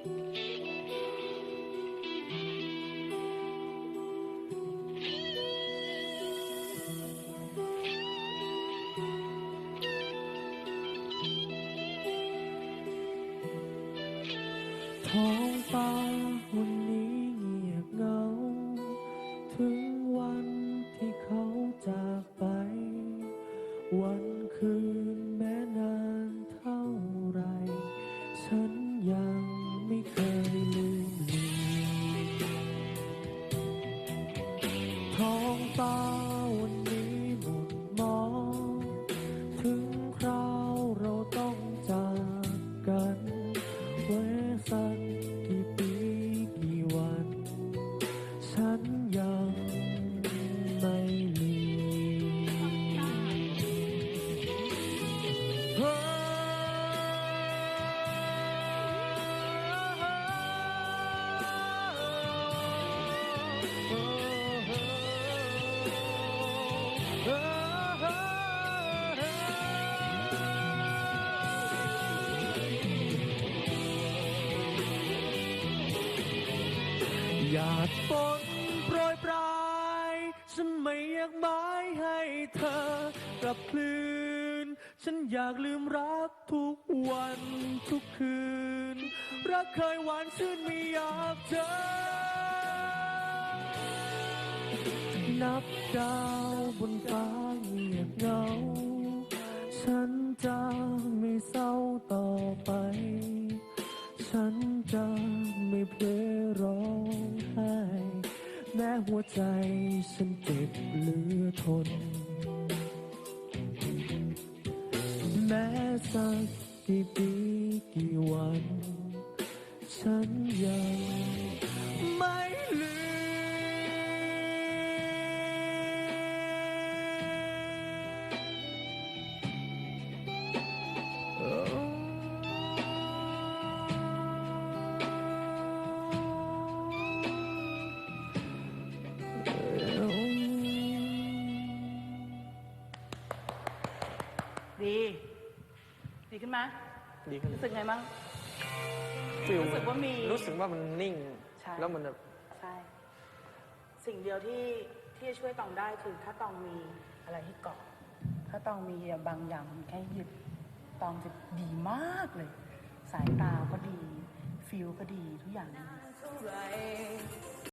ท้องฟ้าวันนี้เงียบเงา ถึงวันที่เขาจากไป วันคืนแม้นานเท่าไร ฉันาดฝนโปรยปลายฉันไม่อยากหมายให้เธอกลับคืน ฉันอยากลืมรักทุกวันทุกคืน รักเคยหวานชื่นไม่อยากเจอ นับดาวบนฟ้าเงียบเหงา ฉันจะไม่เศร้าต่อไป ฉันจะไม่เพลอร้อง แม้หัวใจฉันเจ็บเหลือทน แม้สักกี่ปีกี่วัน ฉันยัง ดี ดีขึ้นไหมดีขึ้นรู้สึกไงบ้าง ฟิลรู้สึกว่ามีรู้สึกว่ามันนิ่ง ใช่ แล้วมันแบบใช่ สิ่งเดียวที่ที่จะช่วยตองได้คือถ้าตองมีอะไรให้เกาะ ถ้าตองมีบางอย่างแค่ยึดตองจะดีมากเลย สายตาก็ดี ฟิลก็ดีทุกอย่างดี เท่าไหร